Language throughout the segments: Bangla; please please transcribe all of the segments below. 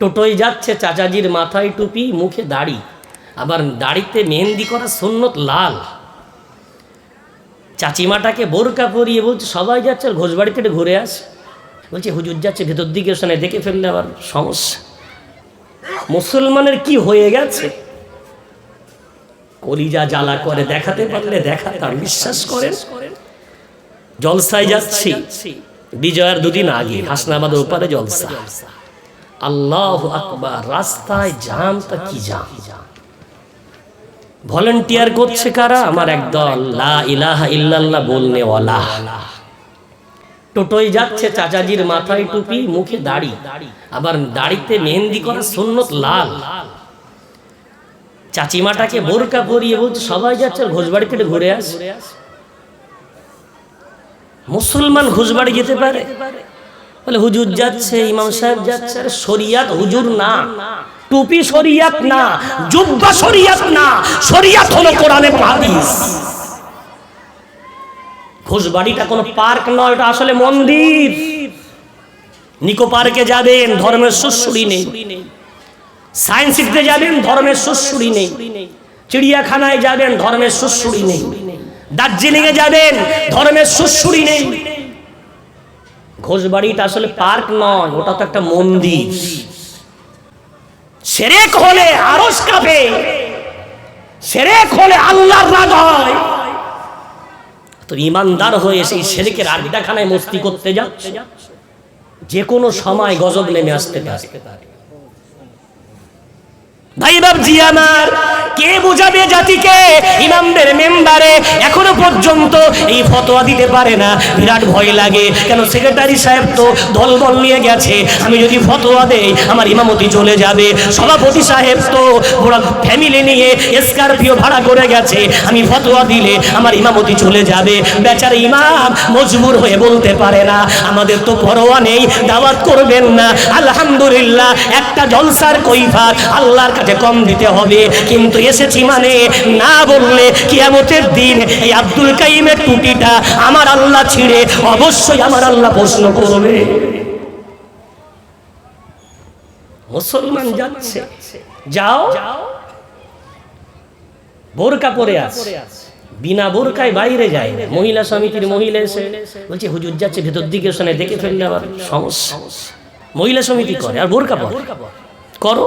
টোটোয় যাচ্ছে চাচাজির মাথায় টুপি, মুখে দাড়ি। আবার দাড়িতে মেহেন্দি করা সুন্নত লাল। চাচিমাটাকে বোরকা পরিয়ে বলছে, সবাই যাচ্ছে আর ঘোষবাড়ি থেকে ঘুরে আস। বলছে, হুজুর যাচ্ছে, ভেতর দিকে ওখানে দেখে ফেললে আবার সমস্যা। মুসলমানের কি হয়ে গেছে? কলিজা জ্বালা করে, দেখাতে পারলে দেখাতাম বিশ্বাস করেন? জলসায় যাচ্ছি। বিজয়ের দুদিন আগে, হাসনাবাদের ওপারে জলসা। আল্লাহ আকবার, রাস্তায় জাম তা কি জাম ভলেন্টিয়ার করছে কারা? আমার একদল লা ইলাহা ইল্লাল্লাহ বলনে ওয়ালা টোটোয় যাচ্ছে চাচাজির মাথায় টুপি, মুখে দাড়ি। আবার দাড়িতে মেহেন্দি করা সুন্নত লাল। চাচিমাটাকে বোরকা পরিয়ে বলছে, সবাই যাচ্ছে ঘোষবাড়ি থেকে ঘুরে আস। মুসলমান ঘুষবাড়ি যেতে পারে? বলে হুজুর যাচ্ছে ইমাম সাহেব যাচ্ছে। শরিয়াত হুজুর না। টুপি শরিয়াত না। জুব্বা শরিয়াত না। শরিয়াত হলো কোরআনে হাদিস। ঘোষবাড়িটা কোনো পার্ক নয় এটা আসলে মন্দির। নিকো পার্কে যাবেন ধর্মের সুশ্রুড়ি নেই। সায়েন্স সিটিতে যাবেন ধর্মের সুশ্রুড়ি নেই। চিড়িয়াখানায় যাবেন ধর্মের সুশ্রুড়ি নেই। দার্জিলিং এ যাবেন ধর্মের সুশ্রুড়ি নেই। ঘোষবাড়িটা আসলে পার্ক নয়, ওটা তো একটা মন্দির। সেরেক হলে আরস কাঁপে, সেরেক হলে আল্লাহর রাগ হয়। তো ইমানদার হয়ে সেই সেরেকের আড্ডাখানায় মস্তি করতে যাচ্ছে। যে কোনো সময় গজব নেমে আসতে পারে। ভাই বাবজি আমার, কে বুঝাবে জাতিকে? ইমামদের মেম্বারে এখনও পর্যন্ত এই ফতোয়া দিতে পারে না। বিরাট ভয় লাগে। কেন সেক্রেটারি সাহেব তো দল বল নিয়ে গেছে। আমি যদি ফতোয়া দেই, আমার ইমামতি চলে যাবে। সভাপতি সাহেব তো পুরো ফ্যামিলি নিয়ে স্করপিও ভাড়া করে গেছে। আমি ফতোয়া দিলে আমার ইমামতি চলে যাবে। বেচার ইমাম মজবুর হয়ে বলতে পারে না। আমাদের তো পরোয়া নেই, দাওয়াত করবেন না। আলহামদুলিল্লাহ, একটা জলসার কৈফাত আল্লাহর কাছে কম দিতে হবে। কিন্তু এসেছি মানে না বললে কিয়ামতের দিন এই আব্দুল কাইমের টুটিটা আমার আল্লাহ ছিঁড়ে অবশ্যই আমার আল্লাহ প্রশ্ন করবে। মুসলমান যাচ্ছে। যাও। বোরকা পরে আছে। বিনা বোরকায় বাইরে যায়। মহিলা সমিতির মহিলা এসে বলছে, হুজুর যাচ্ছে ভেতর দিকে ওখানে দেখে ফেললে আবার সমস্যা। মহিলা সমিতি করে, আর বোরকা পরে। করো।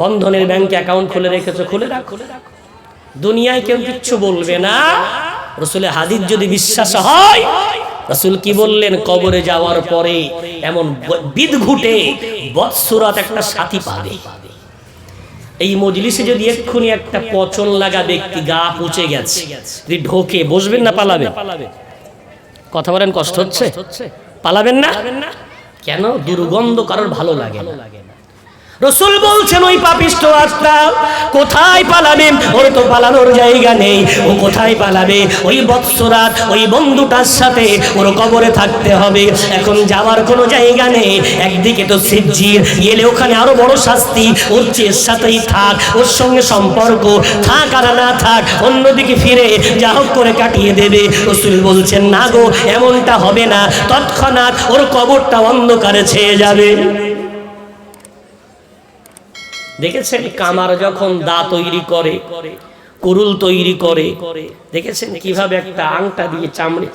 বন্ধনের ব্যাংকে অ্যাকাউন্ট খুলে রেখেছো, খুলে রাখো। দুনিয়ায় কেউ কিচ্ছু বলবে না। রসুলের হাদিস যদি বিশ্বাস হয়, রসুল কি বললেন? কবরে যাওয়ার পরে এমন বিদ ঘুটে বৎসুরাত একটা সাথী পাবে। এই মজলিসে যদি এক্ষুনি একটা পচন লাগা ব্যক্তি গা পচে গেছে, যদি ঢোকে, বসবেন না পালাবে? কথা বলেন, কষ্ট হচ্ছে? পালাবেন না? কেন? দুর্গন্ধ কারোর ভালো লাগে না। রসুল বলছেন, ওই পাপিষ্ট আত্মা কোথায় পালাবে? ওর তো পালানোর জায়গা নেই। ও কোথায় পালাবে? ওই বৎসরাত, ওই বন্ধুটার সাথে ওর কবরে থাকতে হবে। এখন যাওয়ার কোনো জায়গা নেই। একদিকে তো সিজ্জির গেলে ওখানে আরও বড় শাস্তি। ওর চেয়ের সাথেই থাক, ওর সঙ্গে সম্পর্ক থাক আর না থাক, অন্যদিকে ফিরে যা হোক করে কাটিয়ে দেবে। রসুল বলছেন, না গো, এমনটা হবে না। তৎক্ষণাৎ ওর কবরটা অন্ধকারে ছেয়ে যাবে। দেখেছেন কামার যখন দা তৈরি করে কুরুল তৈরি করে দেখেছেন কীভাবে একটা আংটা দিয়ে চামড়ে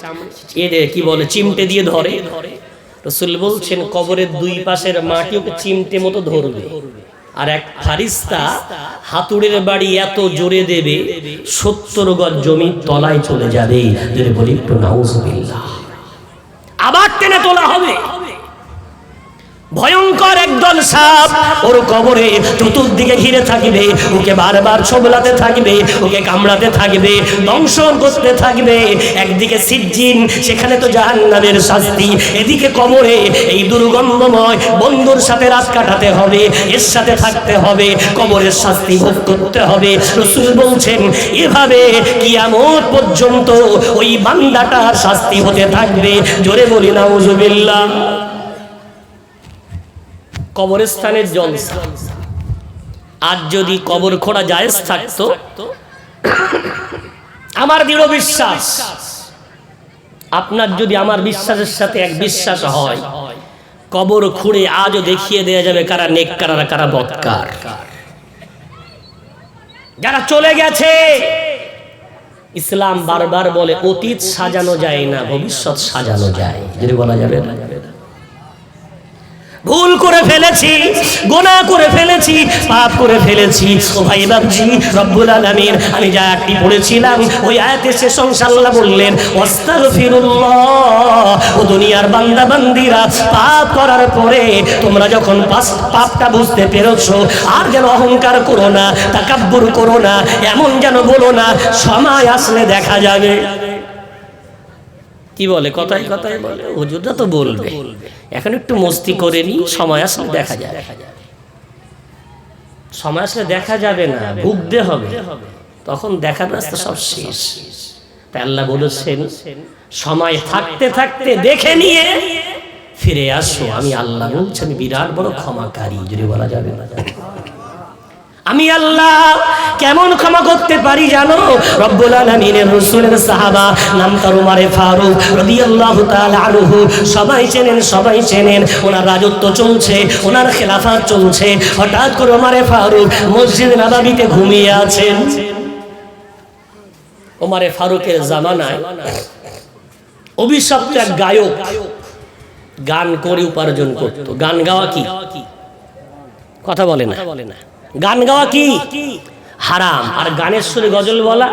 এদের কি বলে চিমটে দিয়ে ধরে। রসুল বলছেন কবরের দুই পাশের মাটি ওকে চিমটে মতো ধরবে। আর এক ফারিস্তা হাতুড়ের বাড়ি এত জোরে দেবে সত্তর গজ জমি তলায় চলে যাবে। বলি আবার টেনে তোলা হবে। ভয়ঙ্কর একদল সাপ। ওর কবরে চতুর্দিকে ঘিরে থাকবে, ওকে বারবার ছোবলাতে থাকবে, ওকে কামড়াতে থাকবে, দংশন করতে থাকবে। একদিকে সিজ্জিন, সেখানে তো জাহান্নামের শাস্তি। এদিকে কবরে এই দুর্গন্ধময় বন্ধুর সাথে রাত কাটাতে হবে, এর সাথে থাকতে হবে, কবরের শাস্তি ভোগ করতে হবে। রসুল বলছেন, এভাবে কি কিয়ামত পর্যন্ত ওই বান্দাটার শাস্তি হতে থাকবে। জোরে বলি না উজুবিল্লাহ কবরস্থানের জলসা। আজ যদি কবর খোঁড়া জায়েজ থাকতো, আমার দৃঢ় বিশ্বাস, আপনার যদি আমার বিশ্বাসের সাথে এক বিশ্বাস হয়, কবর খুঁড়ে আজও দেখিয়ে দেয়া যাবে কারা নেক, কারা কারা বৎকার। যারা চলে গেছে, ইসলাম বারবার বলে, অতীত সাজানো যায় না, ভবিষ্যৎ সাজানো যায়। যদি বলা যাবে না? ভুল করে ফেলেছি, গোনা করে ফেলেছি, পাপ করে ফেলেছি। ও ভাই বাবজি রব্বুল আলামিন, আমি যা আয়াতটি পড়েছিলাম, ওই আয়াতে সে অংশে আল্লাহ বললেন আস্তাগফিরুল্লাহ ও দুনিয়ার বান্দা বান্দিরা পাপ করার পরে তোমরা যখন পাপটা বুঝতে পেরেছ, আর যেন অহংকার করো না, তাকাব্বুর করো না, এমন যেন বলো না, সময় আসলে দেখা যাবে। কি বলে? কথায় কথায় বলে। হুজুররা তো বলবে। এখন একটু মস্তি করে নি সময় আসলে দেখা যাবে। সময় আসলে দেখা যাবে না, ভুগতে হবে। তখন দেখার রাস্তা সব শেষ। তাই আল্লাহ বলেছেন, সময় থাকতে থাকতে দেখে নিয়ে ফিরে আসো। আমি আল্লাহ বলছি, আমি বিরাট বড় ক্ষমাকারী, যদি বলা যাবে। না আমি আল্লাহ কেমন ক্ষমা করতে পারি জানো? রব্বুল আলামিনের রাসূলের সাহাবা, নাম তার উমারে ফারুক রাদিয়াল্লাহু তাআলা আনহু। সবাই চেনেন সবাই চেনেন, ওনার রাজত্ব চলছে, ওনার খেলাফত চলছে। হঠাৎ করে উমারে ফারুক মসজিদ নববীতে ঘুমিয়ে আছেন। ওমারে ফারুকের জামানায় অভিশপ্ত এক গায়ক গান করে উপার্জন করত। গান গাওয়া কি? কথা বলে না বলে না। গান গাওয়া কি? হারাম। আর গানের সুরে গজল বলা?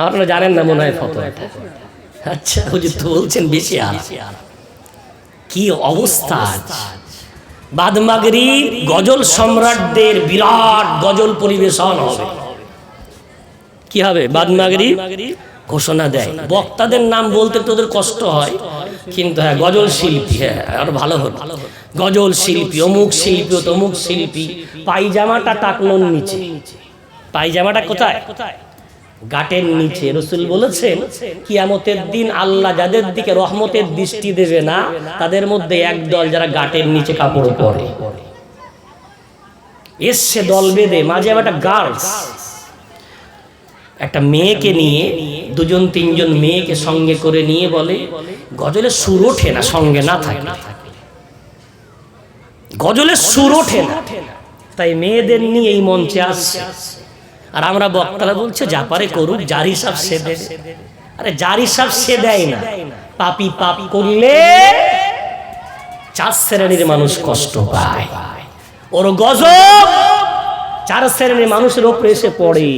আপনারা জানেন না মনে হয় ফটো আচ্ছা হুজুর তো বলছেন বেশি আর কি অবস্থা বাদমাগরি গজল সম্রাটদের বিরাট গজল পরিবেশন হবে। কি হবে? বাদমাগরি ঘোষণা দেয়। বক্তাদের নাম বলতে তোদের কষ্ট হয়, কিন্তু হ্যাঁ গজল শিল্পী হ্যাঁ আর ভালো হলো গজল শিল্পী, অমুক শিল্পী, তমুক শিল্পী পায়জামাটা টাকনোর নিচে। পায়জামাটা কোথায়? গাটের নিচে। রসুল বলেছেন, কিয়ামতের দিন আল্লাহ যাদের দিকে রহমতের দৃষ্টি দেবে না, তাদের মধ্যে এক দল যারা গাটের নিচে কাপড় পরে। এসছে দল বেঁধে, মাঝে একটা গার্লস একটা মেয়েকে নিয়ে দুজন, তিনজন মেয়েকে সঙ্গে করে নিয়ে বলে গজলের সুর ওঠে না, সঙ্গে না থাকে গজলের সুর ওঠে না। তাই মেয়েদের নিয়ে এই মঞ্চে আসছে। আর আমরা বক্তারা বলছে, যা পারে করুক যার হিসাব সে দেবে। আরে যার হিসাব সে দেয় না। পাপি পাপ করলে চার শ্রেণির মানুষ কষ্ট পায়। ওর গজব চার শ্রেণির মানুষের ওপরে এসে পড়ে।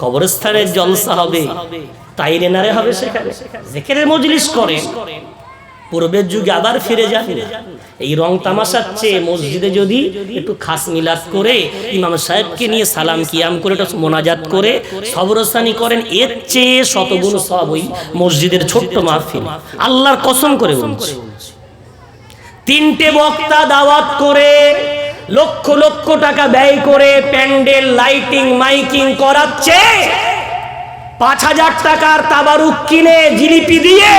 কবরস্থানের জলসা হবে তাই রেনারে হবে সেখানে। জেকেরের মজলিস করে পূর্বের যুগে আবার ফিরে যান। এই রং তামাশার চেয়ে মসজিদে যদি একটু খাস মিলাদ করে ইমাম সাহেবকে নিয়ে সালাম কিয়াম করে একটু মোনাজাত করে সবরসানি করেন এর চেয়ে শতগুণ সব ওই মসজিদের ছোট্ট মাহফিল। আল্লাহর কসম করে বলছি। তিনটে বক্তা দাওয়াত করে লক্ষ লক্ষ টাকা ব্যয় করে প্যান্ডেল, লাইটিং, মাইকিং করাচ্ছে। পাঁচ হাজার টাকার তাবারুক কিনে জিলিপি দিয়ে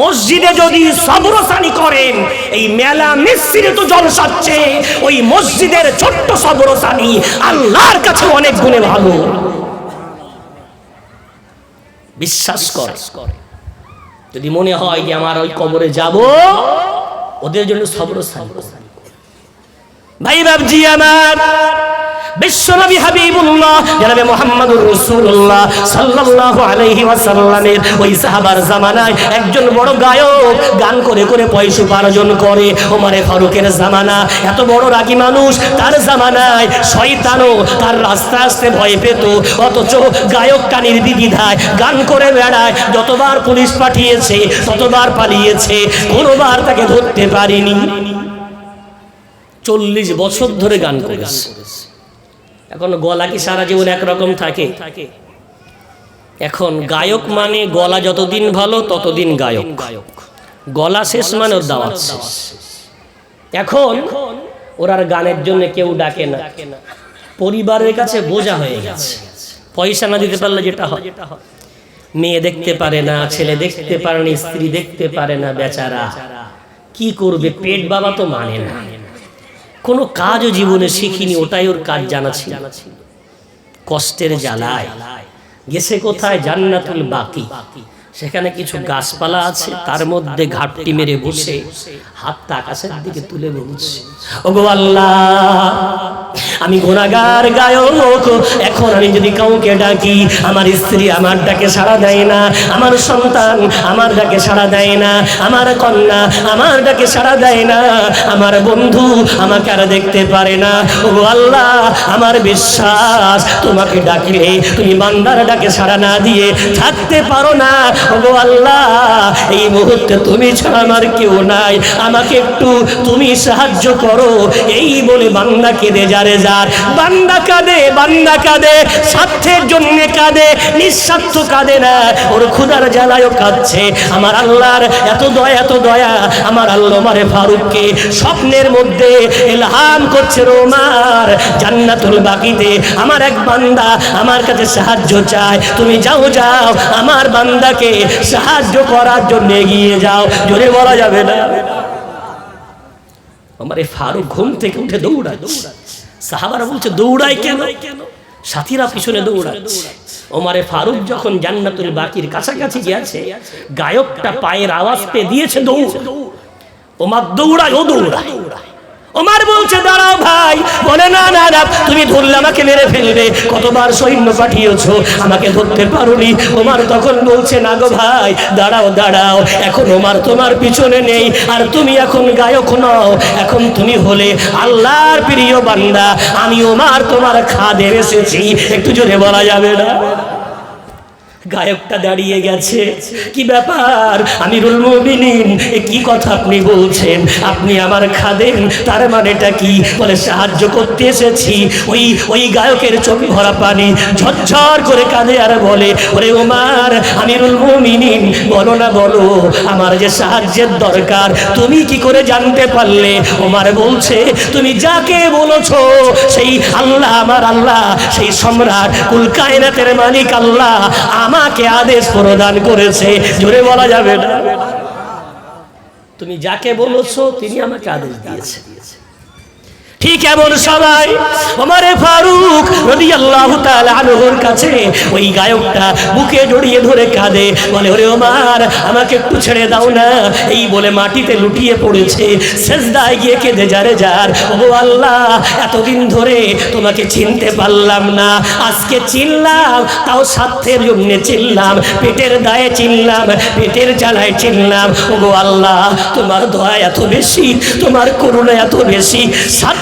মসজিদে যদি সবরসানি করেন, এই মেলা মিশ্রিত জলসাচ্ছে ওই মসজিদের ছোট্ট সবরসানি আল্লাহর কাছে অনেক গুণে ভালো। বিশ্বাস করে। যদি মনে হয় যে আমার ওই কবরে যাব, ওদের জন্য সবরসানি। ভাই বাবজি আমার বিশ্বনবী হাবিবুল্লাহ, জনাবে মুহাম্মদুর রাসূলুল্লাহ সাল্লাল্লাহু আলাইহি ওয়াসাল্লামের ওই সাহাবার জামানায় একজন বড় গায়ক গান করে করে পয়সা উপার্জন করে ওমরে ফারুকের জামানা। এত বড় রাগী মানুষ তার জামানায় শয়তানও তার রাস্তা আসতে ভয় পেত। অথচ গায়কটা নির্বিধায় গান করে বেড়ায়, যতবার পুলিশ পাঠিয়েছে ততবার পালিয়েছে, কোনোবার তাকে ধরতে পারেনি। চল্লিশ বছর ধরে গান করেছে। এখন গলা কি সারা জীবন একরকম থাকে? এখন গায়ক মানে গলা যতদিন ভালো ততদিন গায়ক। গলা শেষ মানে ওর দাওয়াত শেষ। এখন ওর আর গানের জন্য কেউ ডাকে না। পরিবারের কাছে বোঝা হয়ে গেছে। পয়সা না দিতে পারলে যেটা হয়। মেয়ে দেখতে পারে না ছেলে দেখতে পারে না স্ত্রী দেখতে পারে না বেচারা। কি করবে? পেট বাবা তো মানে না। কোনো কাজও জীবনে শিখিনি ওটাই ওর কাজ জানা ছিল। কষ্টের জ্বালায়। গেছে কোথায়? জান্নাতুল বাকি। সেখানে কিছু গাছপালা আছে তার মধ্যে ঘাটটি মেরে বসে। হাতটা আকাশের দিকে তুলে বলছে। ওগো আল্লাহ! আমি গুণাগার গায়ক। এখন আমি যদি কাউকে ডাকি, আমার স্ত্রী আমার ডাকে সাড়া দেয় না, আমার সন্তান আমার ডাকে সাড়া দেয় না, আমার কন্যা আমার ডাকে সাড়া দেয় না, আমার বন্ধু আমাকে আর দেখতে পারে না। ও আল্লাহ, আমার বিশ্বাস, তোমাকে ডাকলে তুমি বান্দার ডাকে সাড়া না দিয়ে থাকতে পারো না। ও আল্লাহ, এই মুহূর্তে তুমি ছাড়া আমার কেউ নাই। আমাকে একটু তুমি সাহায্য করো। এই বলে বান্দা কেঁদে যারে যার বান্দা কাঁদে বান্দা কাঁদে, স্বার্থের জন্য কাঁদে, নিঃস্বার্থ কাঁদে না। ওর ক্ষুদার জ্বালায়ও কাঁদছে। আমার আল্লাহর এত দয়া এত দয়া। আমার আল্লাহ মারে ফারুককে স্বপ্নের মধ্যে এলহাম করছে রোমার জান্নাতুল বাকিতে আমার এক বান্দা আমার কাছে সাহায্য চায়। তুমি যাও যাও। আমার বান্দাকে সাহায্য করার জন্য এগিয়ে যাও। জোরে বলা যাবে না? আমার এই ফারুক ঘুম থেকে উঠে দৌড়াচ্ছে। সাহাবারা বলছে দৌড়াই কেন? সাথীরা পিছনে দৌড়াচ্ছে। ওমারে ফারুক যখন জান্নাতুল বাকির কাছাকাছি গিয়েছে গায়কটা পায়ের আওয়াজ পেয়ে দিয়েছে দৌড়। ওমার দৌড়ায় ও দৌড়ায়। ওমার বলছে, দাঁড়াও ভাই। বলে, না না না, তুমি ধরলে আমাকে মেরে ফেলবে। কতবার সৈন্য পাঠিয়েছো? আমাকে ধরতে পারোনি। ওমার তখন বলছে, না গো ভাই, দাঁড়াও দাঁড়াও। এখন ওমার তোমার পিছনে নেই, আর তুমি এখন গায়ক নও। এখন তুমি হলে আল্লাহর প্রিয় বান্দা। আমি ওমার তোমার খাদে এসেছি। একটু জোরে বলা যাবে না? গায়কটা দাঁড়িয়ে গেছে। কি ব্যাপার? আমিরুল মুমিনিন, এ কি কথা আপনি বলছেন? আপনি আমার খাদেন তার মানেটা কি? বলে, সাহায্য করতে এসেছি। ওই ওই গায়কের চোখ ভরা পানি ঝরঝর করে কাঁদে আর বলে, ওরে ওমার আমিরুল মুমিনিন, বলো না, বলো, আমার যে সাহায্যের দরকার, তুমি কি করে জানতে পারলে? ওমার বলছে, তুমি যাকে বলেছ, সেই আল্লাহ, আমার আল্লাহ, সেই সম্রাট, কুল কায়নাতের মালিক আল্লাহ আমাকে আদেশ প্রদান করেছে। জোরে বলা যাবে না? তুমি যাকে বলেছ, তিনি আমাকে আদেশ দিয়েছে। ঠিক এমন সবাই ওমারে ফারুক রাদিয়াল্লাহু তাআলা আনহুর কাছে ওই গায়কটা বুকে জড়িয়ে ধরে কাঁদে। বলে, ওরে ওমার, আমাকে একটু ছেড়ে দাও না। এই বলে মাটিতে লুটিয়ে পড়েছে। সেজদায় গিয়ে কেঁদে যারে যার। ও আল্লাহ, এতদিন ধরে তোমাকে চিনতে পারলাম না। আজকে চিনলাম, তাও স্বার্থের জন্য চিনলাম। পেটের দায়ে চিনলাম, পেটের জ্বালায় চিনলাম। ও আল্লাহ, তোমার দয়া এত বেশি, তোমার করুণা এত বেশি।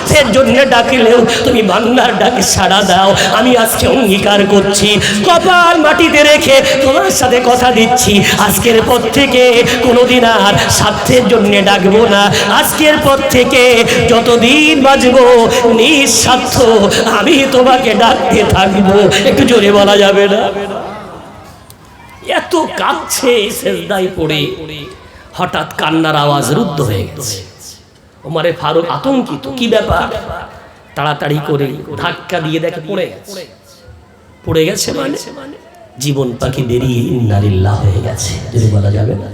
স্বার্থের জন্য ডাকিলেও তুমি বাংলার ডাকে সাড়া দাও। আমি আজকে অঙ্গীকার করছি। কপাল মাটিতে রেখে তোমার সাথে কথা দিচ্ছি। আজকের পর থেকে কোনোদিন আর স্বার্থের জন্য ডাকবো না। আজকের পর থেকে যতদিন বাঁচবো, নিঃস্বার্থ আমি তোমাকে ডাকতে থাকব। একটু জোরে বলা যাবে না? এত কাঁদছে সেজদায় পড়ে। হঠাৎ কান্নার আওয়াজ রুদ্ধ হয়ে গেছে। ওমারে ফারুক আতঙ্কিত, কি ব্যাপার? তাড়াতাড়ি করে ধাক্কা দিয়ে দেখে পড়ে গেছে। পড়ে গেছে মানে? জীবন পাখি বেরিয়ে ইন্নারিল্লাহ হয়ে গেছে, যদি বলা যাবে না।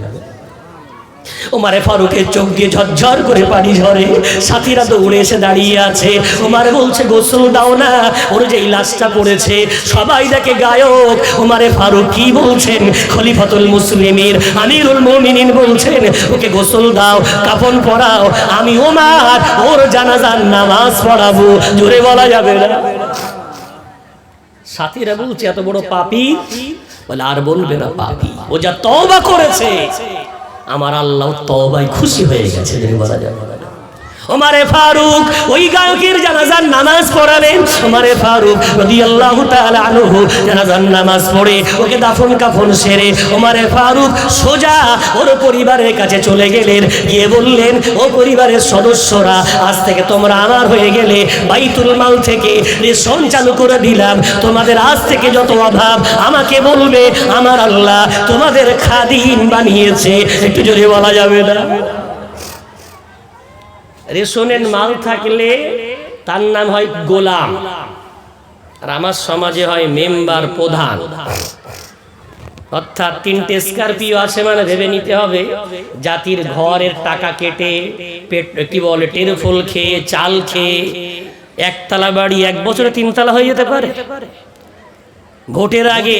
ওমারে ফারুকের চোখ দিয়ে ঝরঝর করে পানি ঝরে। সাথীরা দৌড়ে এসে দাঁড়িয়ে আছে। ওমারে বলছে, গোসল দাও না, ওর যেই লাশটা পড়েছে, সবাই দেখে গায়ক। ওমারে ফারুক কি বলছেন? খলিফাতুল মুসলিমের আমিরুল মুমিনিন বলছেন, ওকে গোসল দাও, কাফন পরাও, আমি ওমার, ওর জানাজার নামাজ পড়াবো। জোরে বলা যাবে না। সাথীরা বলছে, এত বড় পাপি? বলে, আর বলবে না পাপি। ও যা তওবা করেছে আমার আল্লাহ তবাই খুশি হয়ে গেছে বলা যায়। ওমারে ফারুক, ওই গায়কের জানাজার নামাজ পড়ালেন ওমারে ফারুক রাদিয়াল্লাহু তাআলা আনহু জানাজার নামাজ পড়ে, ওকে দাফন কাফন সেরে ওমারে ফারুক সোজা ওর পরিবারের কাছে চলে গেলেন। গিয়ে বললেন, ও পরিবারের সদস্যরা, আজ থেকে তোমরা আমার হয়ে গেলে বাইতুল মাল থেকে রেশন চালু করে দিলাম। তোমাদের আজ থেকে যত অভাব আমাকে বলবে, আমার আল্লাহ তোমাদের খাদিম বানিয়েছে। একটু জোরে বলা যাবে না? রেশনের মাল থাকলে তার নাম হয় গোলাম। আর আমার সমাজে হয় মেম্বার প্রধান। অর্থাৎ তিনটে স্করপিও আছে মানে ভেবে নিতে হবে। জাতির ঘরের টাকা কেটে পেট কি বলে টেরফল খেয়ে চাল খেয়ে একতলা বাড়ি এক বছরে তিনতলা হয়ে যেতে পারে। ভোটের আগে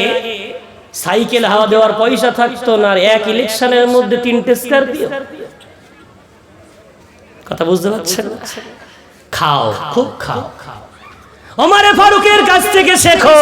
সাইকেল হাওয়া দেওয়ার পয়সা থাকতো না। আর এক ইলেকশনের মধ্যে তিনটে স্করপিও। কথা বুঝতে পারছেন খাও খুব খাও। ওমারে ফারুকের কাছ থেকে শেখো।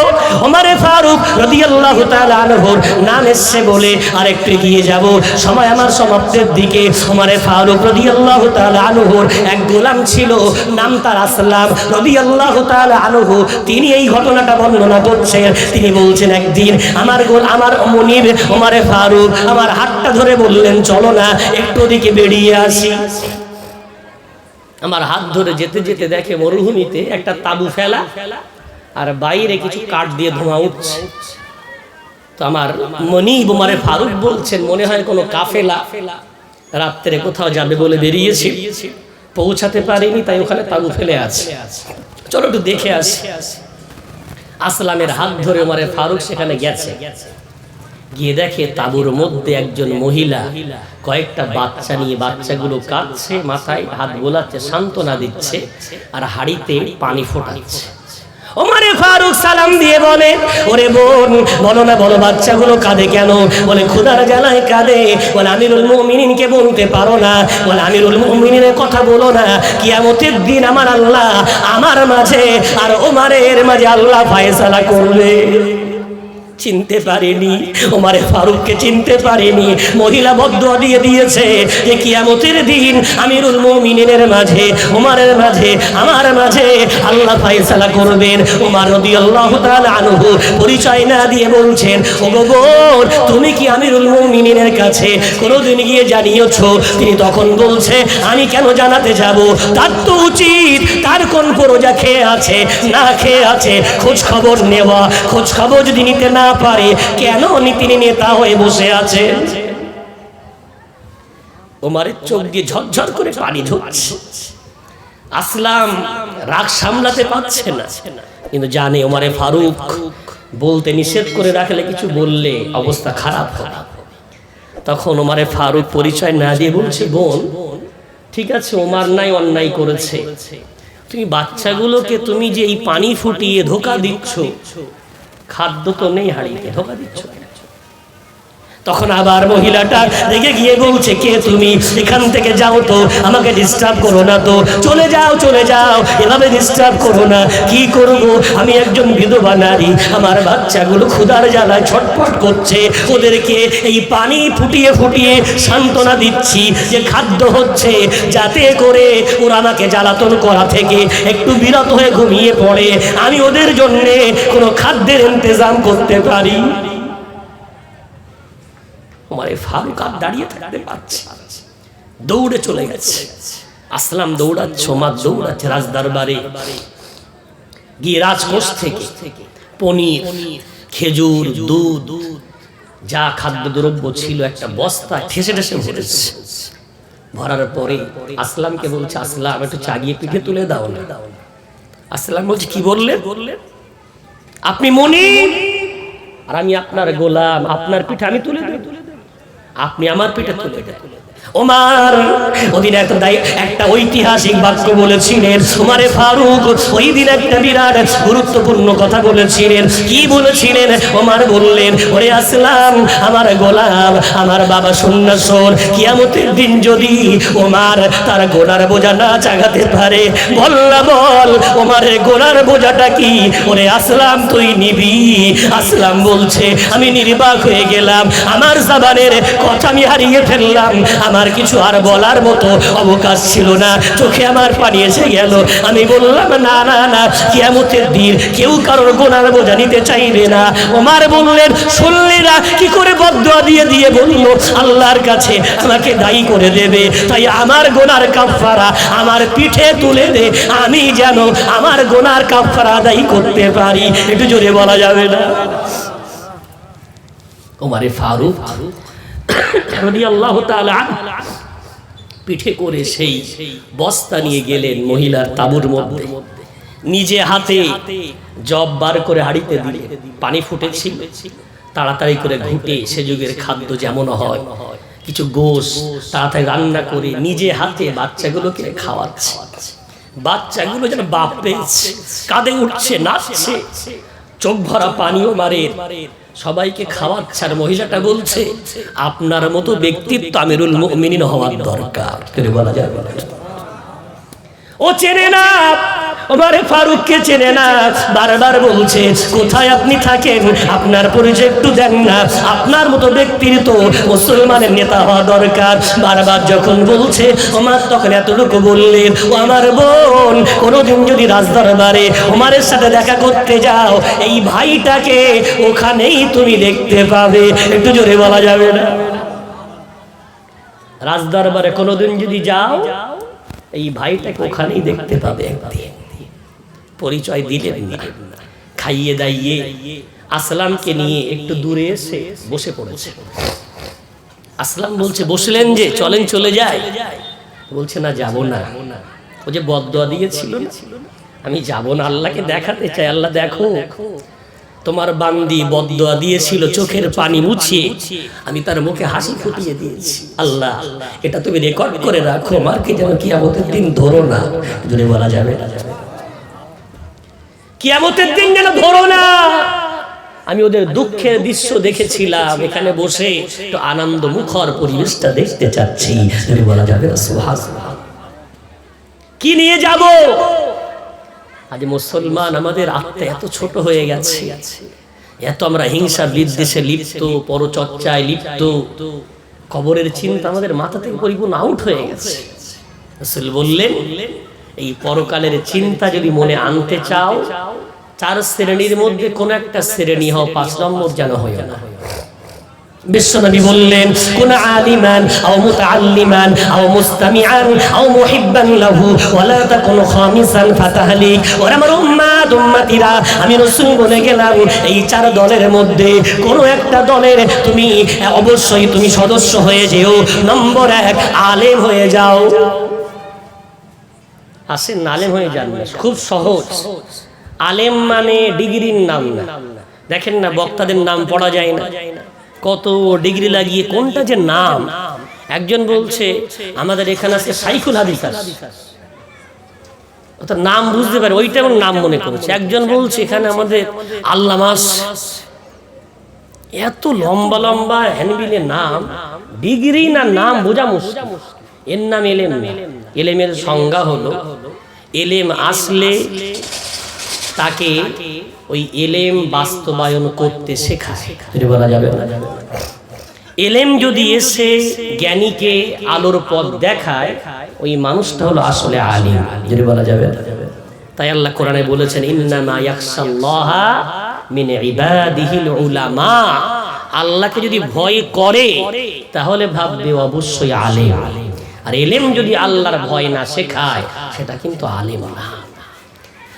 ওমারে ফারুক রাদিয়াল্লাহু তাআলা আনহুর নাম এসে বলে আরেকটু এগিয়ে যাব। সময় আমার সমাপ্তের দিকে ওমারে ফারুক রাদিয়াল্লাহু তাআলা আনহুর এক গোলাম ছিল নাম তার আসলাম। রাদিয়াল্লাহু তাআলা আনহু তিনি এই ঘটনাটা বর্ণনা করছেন। তিনি বলছেন একদিন আমার গোল আমার মনিব ওমারে ফারুক আমার হাতটা ধরে বললেন চলো না একটু ওদিকে বেরিয়ে আসি। আমার হাত ধরে যেতে যেতে দেখে মরুভূমিতে একটা তাবু ফেলা আর বাইরে কিছু কাঠ দিয়ে ধোঁয়া উঠছে। তো আমার মনি বোমারে ফারুক বলছেন, মনে হয় কোনো কাফেলা রাত্রে কোথাও যাবে বলে বেরিয়েছি। পৌঁছাতে পারিনি, তাই ওখানে তাবু ফেলে আছে। চলো একটু দেখে আসি। আসলামের হাত ধরে ওমারে ফারুক সেখানে গেছে গেছে। গিয়ে দেখে তাবুর মধ্যে একজন মহিলা কয়েকটা বাচ্চা নিয়ে বাচ্চাগুলো কাঁদছে, মাথায় হাত গোলাচ্ছে, সান্ত্বনা দিচ্ছে আর হাড়িতে পানি ফোটাচ্ছে। ওমারে ফারুক সালাম দিয়ে বলে, ওরে বোন, বলো না, বলো, বাচ্চাগুলো কাঁদে কেন? বলে, খুদার জ্বালায় কাঁদে। বলে, আমিরুল মুমিনিনকে বলতে পারো না। বলে, আমিরুল মুমিনিনের কথা বলো না। কিয়ামতের দিন আমার আল্লাহ আমার মাঝে আর ওমারের মাঝে আল্লাহ ফায়সালা করবে। চিনতে পারেনি। ওমারে ফারুককে চিনতে পারেনি। মহিলা বদ্ধ দিয়ে দিয়েছে যে, কিয়ামতের দিন আমিরুল মুমিনিনের মাঝে, ওমারের মাঝে, আমার মাঝে আল্লাহ ফায়সালা করবেন। ওমার রাদিয়াল্লাহু তাআলা আনহু পরিচয় না দিয়ে বলছেন ও গো বোন, তুমি কি আমিরুল মুমিনিনের কাছে কোনোদিন গিয়ে জানিয়েছ? তিনি তখন বলছে, আমি কেন জানাতে যাব? তার তো উচিত, তার কোন প্রজা খেয়ে আছে, না খেয়ে আছে, খোঁজ খবর নেওয়া, খোঁজ খবর যদি নিতে না পারে, কেন তিনি নেতা হয়ে বসে আছে? ওমারের চোখ দিয়ে ঝরঝর করে পানি ঝরছে আসলাম, রাগ সামলাতে পারছে না। কিন্তু জানে ওমারে ফারুক, বলতে নিষেধ করে রাখলে কিছু বললে অবস্থা খারাপ হবে। তখন ওমারে ফারুক পরিচয় না দিয়ে বলছে, বোন, ঠিক আছে, ওমার নাই অন্যায় করেছে। তুমি বাচ্চাগুলোকে তুমি যে এই পানি ফুটিয়ে ধোকা দিচ্ছ খাদ্য তো নেই হাড়িতে ধোকা দিচ্ছ কেন? তখন আবার মহিলাটা রেগে গিয়ে বলছে, কে তুমি? এখান থেকে যাও তো, আমাকে ডিস্টার্ব করো না তো। চলে যাও চলে যাও, এভাবে ডিস্টার্ব করো না। কি করব? আমি একজন বিধবা নারী, আমার বাচ্চাগুলো ক্ষুধার জ্বালায় ছটফট করছে। ওদেরকে এই পানি ফুটিয়ে ফুটিয়ে সান্ত্বনা দিচ্ছি যে খাদ্য হচ্ছে, যাতে করে ওরা আমাকে জ্বালাতন করা থেকে একটু বিরত হয়ে ঘুমিয়ে পড়ে। আমি ওদের জন্যে কোনো খাদ্যের ইন্তজাম করতে পারি। ওমারে ফারুক আর দাঁড়িয়ে থাকতে পারছে। দৌড়ে চলে গেছে। আসলাম দৌড়াচ্ছে ওমার দৌড়াচ্ছে রাজদরবারে। গিয়ে রাজকোষ থেকে পনির, খেজুর, দুধ, যা খাদ্য দ্রব্য ছিল একটা বস্তা ঠেসে ঠেসে ভরেছে। ভরার পরে আসলামকে বলছে, আসলাম, একটু চাগিয়ে পিঠে তুলে দাও না। আসলাম বলছে, কি বললেন বললেন আপনি মনি আর আমি আপনার গোলাম, আপনার পিঠে আমি তুলে দেব। আপনি আমার পিঠে তুলে দেন। ওমার ওদিন একটা একটা ঐতিহাসিক বাক্য বলেছিলেন। ওমারে ফারুক, ওই দিন একটা বিরাট গুরুত্বপূর্ণ কথা বলেছিলেন। কি বলেছিলেন? ওমার বললেন, ওরে আসলাম, আমার গোলাম, আমার বাবা সন্ন্যাসন কিয়ামতের দিন যদি ওমার তার গোলার বোঝা না চাগাতে পারে, বল্লা বল, ওমারে গোলার বোঝাটা কি? ওরে আসলাম, তুই নিবি। আসলাম বলছে, আমি নির্বাক হয়ে গেলাম, আমার জাবানের কথা আমি হারিয়ে ফেললাম, আমার কিছু আর বলার মতো অবকাশ ছিল না। চোখে আমার পানি এসে গেল। আমি বললাম, না না না, কিয়ামতের দিন কেউ কারোর গোনার বোঝা নিতে চাইবে না। ওমার বললেন, শুনলে না? কি করে বদুয়া দিয়ে দিয়ে বলল, আল্লাহর কাছে আমাকে দায়ী করে দেবে, তাই আমার গোনার কাফারা আমার পিঠে তুলে দে। আমি যেন আমার গোনার কাফারা আদায় করতে পারি। একটু জোরে বলা যাবে না? ওমারে ফারুক তাআলা পিঠে করে সেই বস্তা নিয়ে গেলেন মহিলার তাবুর মধ্যে। নিজে হাতে জব বার করে হাড়িতে দিলেন। পানি ফুটেছিল। তাড়াতাড়ি করে ঘুটে সে যুগের খাদ্য যেমন হয়, কিছু গোশ তাড়াতাড়ি রান্না করে নিজে হাতে বাচ্চাগুলোকে খাওয়াচ্ছে। বাচ্চাগুলো যেন বাপ পেয়েছে, কাঁদে উঠছে, নাচছে, চোখ ভরা পানিও মারে সবাইকে খাওয়াচ্ছে আর মহিলাটা বলছে, আপনার মতো ব্যক্তিত্ব আমিরুল মুমিনিন হওয়ার দরকার। বলা যাবে ও চেনে না ওমারে ফারুককে চেনে না, বারবার বলছে, কোথায় আপনি থাকেন? আপনার পরিচয় একটু দেন না। আপনার মতো ব্যক্তির তো মুসলমানের নেতা হওয়া দরকার। বারবার যখন বলছে, ওমার তখন এতটুকু বললেন, ও আমার বোন, কোনোদিন যদি রাজদরবারে ওমারের সাথে দেখা করতে যাও, এই ভাইটাকে ওখানেই তুমি দেখতে পাবে। একটু জোরে বলা যাবে না? রাজদরবারে কোনোদিন যদি যাও, এই ভাইটাকে ওখানেই দেখতে পাবে একদিন। পরিচয় দিলেন না। খাইয়ে দাইয়ে আসলামকে নিয়ে একটু দূরে এসে বসে পড়েছে। আসলাম বলছে, বসলেন যে, চলেন চলে যায় বলছে, না, যাব না। ও যে বদয়া দিয়েছিল আমি যাব না, আল্লাহকে দেখাতে চাই, আল্লাহ দেখো, তোমার বান্দি বদয়া দিয়েছিল, চোখের পানি মুছিয়ে, আমি তার মুখে হাসি ফুটিয়ে দিয়েছি। আল্লাহ, এটা তুমি রেকর্ড করে রাখো, মারকে যেন কি কিয়ামতের দিন ধরো না। যদি বলা যাবে কিয়ামতের দিন যেন ধরো না। আমি ওদের দুঃখের দৃশ্য দেখেছিলাম এখানে বসে। তো আনন্দ মুখর পরিবেশটা দেখতে চাচ্ছি। বলা যাবে কি নিয়ে যাব? আজ মুসলমান আমাদের আত্মা এত ছোট হয়ে গেছে। এত আমরা হিংসা বিদ্বেষে লিপ্ত, পরচর্চায় লিপ্ত। কবরের চিন্তা আমাদের মাথা থেকে পরিপূর্ণ আউট হয়ে গেছে। বললেন এই পরকালের চিন্তা যদি মনে আনতে চাও, চার শ্রেণির মধ্যে কোন একটা শ্রেণি হও, পাঁচ নম্বর যেন হয় না। বিশ্বনবী বললেন, কোন আলিমান আও মুতাআল্লিমান আও মুস্তামিআন আও মুহিব্বান লাহু, ওয়ালা তাকুন খামিসান ফাতাহলিক। ওরা আমার উম্মাত উম্মতিরা, আমি রাসূল বলে গেলাম, এই চার দলের মধ্যে কোন একটা দলের তুমি, অবশ্যই তুমি সদস্য হয়ে যেও। নম্বর এক, আলেম হয়ে যাও। আসেন আলেম হয়ে যান খুব সহজ। আলেম মানে ডিগ্রির নাম না। দেখেন না বক্তাদের নাম পড়া যায় না। কত ডিগ্রি লাগিয়ে কোনটা যে নাম? একজন বলছে আমাদের এখানে আছে সাইকুল হাদিস অর্থাৎ নাম বুঝতে পারে ওইটা আমার নাম মনে করেছে। একজন বলছে এখানে আমাদের আল্লামাস। এত লম্বা লম্বা হ্যানবিলে নাম ডিগ্রি না নাম বোঝা মুশকিল। এর নাম এলেম এলেমের সংজ্ঞা হলো এলেম আসলে তাকে ওই এলেম বাস্তবায়ন করতে শেখায়। বলা যাবে। না এলেম যদি এসে জ্ঞানীকে আলোর পথ দেখায় ওই মানুষটা হলো আসলে আলিম। যদি বলা যাবে। তাই আল্লাহ কোরআনে বলেছেন ইন্নামা ইয়াখশাল্লাহা মিন ইবাদিহিল উলামা। আল্লাহকে যদি ভয় করে তাহলে ভাববে অবশ্যই আলেম। আর এলেম যদি আল্লাহর ভয় না শেখায় সেটা কিন্তু আলেম। না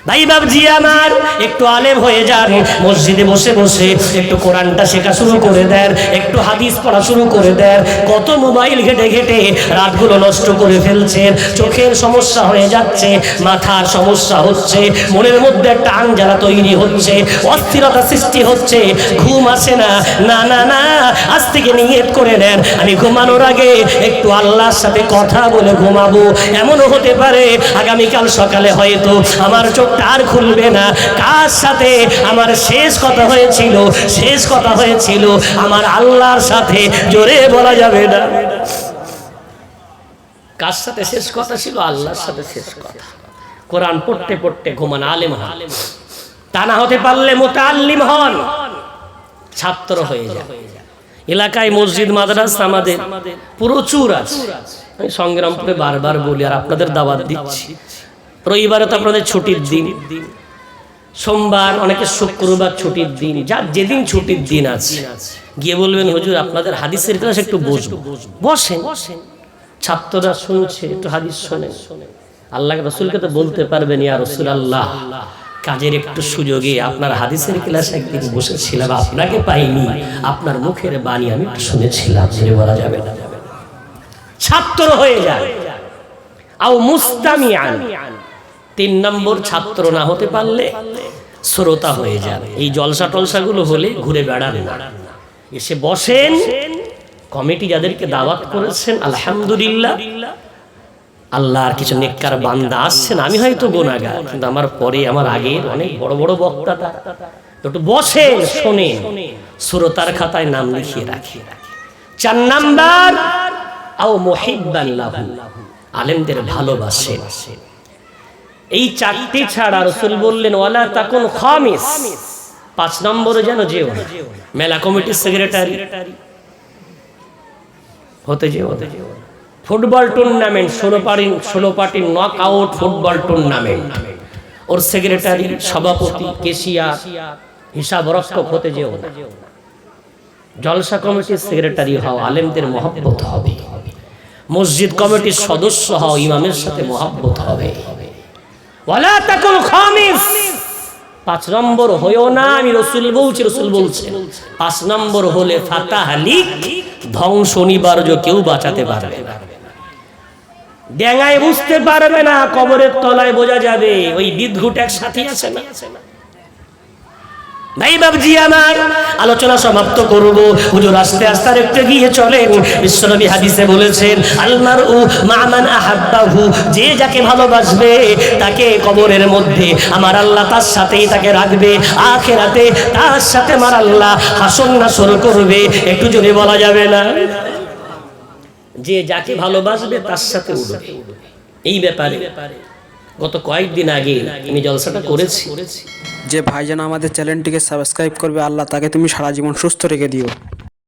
ভাই বাবজি আমার, একটু আলেম হয়ে যান, মসজিদে বসে বসে একটু কোরআনটা শেখা শুরু করে দেন, একটু হাদিস পড়া শুরু করে দেন। কত মোবাইল ঘেটে ঘেটে রাতগুলো নষ্ট করে ফেলছেন, চোখের সমস্যা হয়ে যাচ্ছে, মাথার সমস্যা হচ্ছে, মনের মধ্যে একটা আং আঞ্জালা তৈরি হচ্ছে, অস্থিরতা সৃষ্টি হচ্ছে, ঘুম আসে না না না না, আজ থেকে নিয়ত করে নেন। আমি ঘুমানোর আগে একটু আল্লাহর সাথে কথা বলে ঘুমাবো, এমনও হতে পারে, আগামীকাল সকালে হয়তো আমার চোখটা আর খুলবে না। কার সাথে? আমার শেষ কথা হয়েছিল, শেষ কথা হয়েছিল। আমার আল্লাহর সাথে জোরে বলা যাবে না। কার সাথে শেষ কথা ছিল? আল্লাহর সাথে শেষ কথা। কোরআন পড়তে পড়তে ঘুমান আলেম হন। তা না হতে পারলে মোতাল্লিম হন। ছাত্র হয়ে যায় এলাকায় মসজিদ, মাদ্রাস আমাদের প্রচুর আছে। আমি সংগ্রামপুরে বারবার বলি, আর আপনাদের দাওয়াত দিচ্ছি। রবিবারে তো আপনাদের ছুটির দিন। সোমবার, অনেকে শুক্রবার ছুটির দিন। যার যেদিন ছুটির দিন আছে। গিয়ে বলবেন, হুজুর, আপনাদের হাদিসের ক্লাস একটু বসবো বসেন। ছাত্ররা শুনছে, একটু হাদিস শোনেন। আল্লাহ রসুলকে তো বলতে পারবেন, ইয়া রসুল আল্লাহ কাজের একটু সুযোগে আপনার হাদিসের ক্লাস একদিন বসেছিলাম, আপনাকে পাইনি। আপনার মুখের বাণী আমি একটু শুনেছিলাম যে বলা যাবে না। ছাত্র হয়ে যায়। আও মুস্তামিয়ান। তিন নম্বর ছাত্র না হতে পারলে শ্রোতা হয়ে যান এই জলসা টলসাগুলো হলে ঘুরে বেড়ান না। এসে বসেন। কমিটি যাদেরকে দাওয়াত করেছেন, আলহামদুলিল্লাহ। আল্লাহর কিছু নেককার বান্দা আসছেন। আমি হয়তো গোনাগার কিন্তু আমার পরে, আমার আগে অনেক বড় বড় বক্তা একটু বসেন, শোনেন। সুরতার খাতায় নাম লিখিয়ে রাখি চার নাম্বার, আও মুহিব্বাল্লাহু আলেমদের ভালোবাসে এই চারটি ছাড়া রসুল বললেন, ওয়ালা তাকুন খামিস। পাঁচ নম্বরে যেন যেও। মেলা কমিটির সেক্রেটারি। হতে যেও হতে যেও ফুটবল টুর্নামেন্ট, ষোলো পার্টি ষোলো party knock out football tournament. ওর সেক্রেটারি, সভাপতি, কেশিয়া, হিসাব রক্ষক, হতে যেও না। জলসা কমিটির সেক্রেটারি হও, আলেমদের মহব্বত হবে। মসজিদ কমিটির সদস্য হও, ইমামের সাথে মহব্বত হবে। পাঁচ নম্বর হয়েও না, আমি রসুল বলছি, রসুল বলছে। পাঁচ নম্বর হলে ফাতাহ লিক ধ্বংস অনিবার্য কেউ বাঁচাতে পারবে না। ড্যাঙায় বুঝতে পারবে না, কবরের তলায় বোঝা যাবে, ওই বিদ্ঘুট এক সাথী আছে না? ভাই বাবজি আমার, আলোচনা সমাপ্ত করব। হুজুর আস্তে আস্তে আর একটু গিয়ে চলেন। বিশ্বনবী হাদিসে বলেছেন আলমার উ মামান আহাব্বাহু, যে যাকে ভালোবাসবে, তাকে কবরের মধ্যে আমার আল্লাহ তার সাথেই তাকে রাখবে। আখেরাতে তার সাথে আমার আল্লাহ হাসন নাসর করবে। একটু জোরে বলা যাবে না? যে যাকে ভালোবাসবে, তার সাথে উঠবে এই ব্যাপারে। গত কয়েকদিন আগে আমি জলসাটা করেছি। যে ভাইজান আমাদের চ্যানেলটিকে সাবস্ক্রাইব করবে, আল্লাহ তাকে তুমি সারা জীবন সুস্থ রেখে দিও।